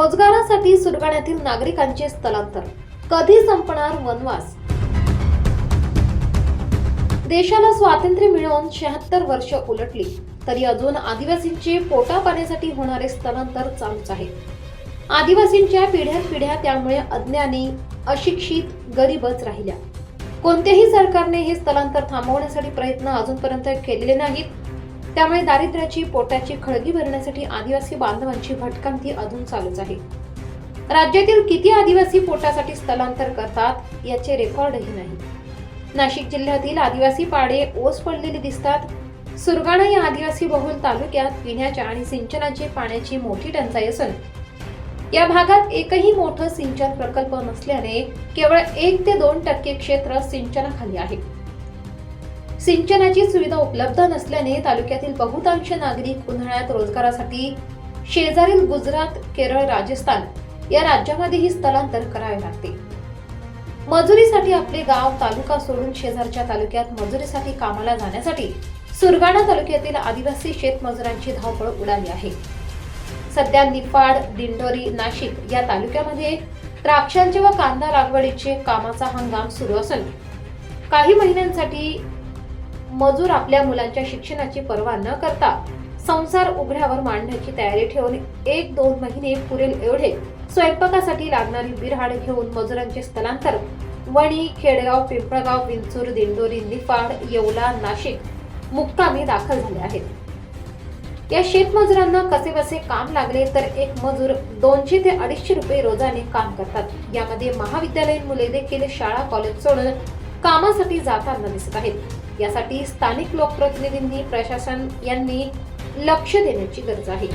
रोजगारासाठी सुरगाण्यातील नागरिकांचे स्थलांतर. कधी संपणार वनवास? देशाला स्वातंत्र्य मिळवून शहात्तर वर्ष उलटली तरी अजून आदिवासींचे पोटा पाण्यासाठी होणारे स्थलांतर चालूच आहे. आदिवासींच्या पिढ्या पिढ्या त्यामुळे अज्ञानी अशिक्षित गरीबच राहिल्या. कोणत्याही सरकारने हे स्थलांतर थांबवण्यासाठी प्रयत्न अजूनपर्यंत केलेले नाहीत त्यामुळे दारिद्र्याची पोटाची खळगी भरण्यासाठी आदिवासी बांधवांची भटकंती अजून चालूच आहे. राज्यातील किती आदिवासी पोटासाठी स्थलांतर करतात याचे रेकॉर्डही नाही. नाशिक जिल्ह्यातील आदिवासी पाडे ओस पडलेले दिसतात. सुरगाणा या आदिवासी बहुल तालुक्यात पिण्याच्या आणि सिंचनाची पाण्याची मोठी टंचाई असून या भागात एकही मोठं सिंचन प्रकल्प नसल्याने केवळ एक ते दोन टक्के क्षेत्र सिंचनाखाली आहे. सिंचनाची सुविधा उपलब्ध नसल्याने तालुक्यातील बहुतांश नागरिक उन्हाळ्यात रोजगारासाठी शेजारील गुजरात केरळ राजस्थान या राज्यामध्येही स्थलांतर करावे लागते. मजुरीसाठी आपले गाव तालुका सोडून शेजारच्या तालुक्यात मजुरीसाठी कामाला जाण्यासाठी सुरगाणा तालुक्यातील आदिवासी शेतमजुरांची धावपळ उडाली आहे. सध्या निफाड दिंडोरी नाशिक या तालुक्यामध्ये द्राक्षांचे व कांदा लागवडीचे कामाचा हंगाम सुरू असून काही महिन्यांसाठी मजूर आपल्या मुलांच्या शिक्षणाची पर्वा न करता संसार उघड्यावर मांडण्याची तयारी ठेवून एक दोन महिने पुरेल एवढे स्वयंपाकासाठी लागणारी बिरहाड घेऊन मजुरांचे स्थलांतर. वणी खेडगाव पिंपळगाव विंचूर दिंडोरी निफाड येवला नाशिक मुक्कामी दाखल झाले आहेत. या शेतमजुरांना कसे बसे काम लागले तर एक मजूर दोनशे ते अडीचशे रुपये रोजाने काम करतात. यामध्ये महाविद्यालयीन मुले देखील शाळा कॉलेज सोडून कामासाठी जाताना दिसत आहेत. यासाठी स्थानिक लोकप्रतिनिधींनी प्रशासन यांनी लक्ष देण्याची गरज आहे.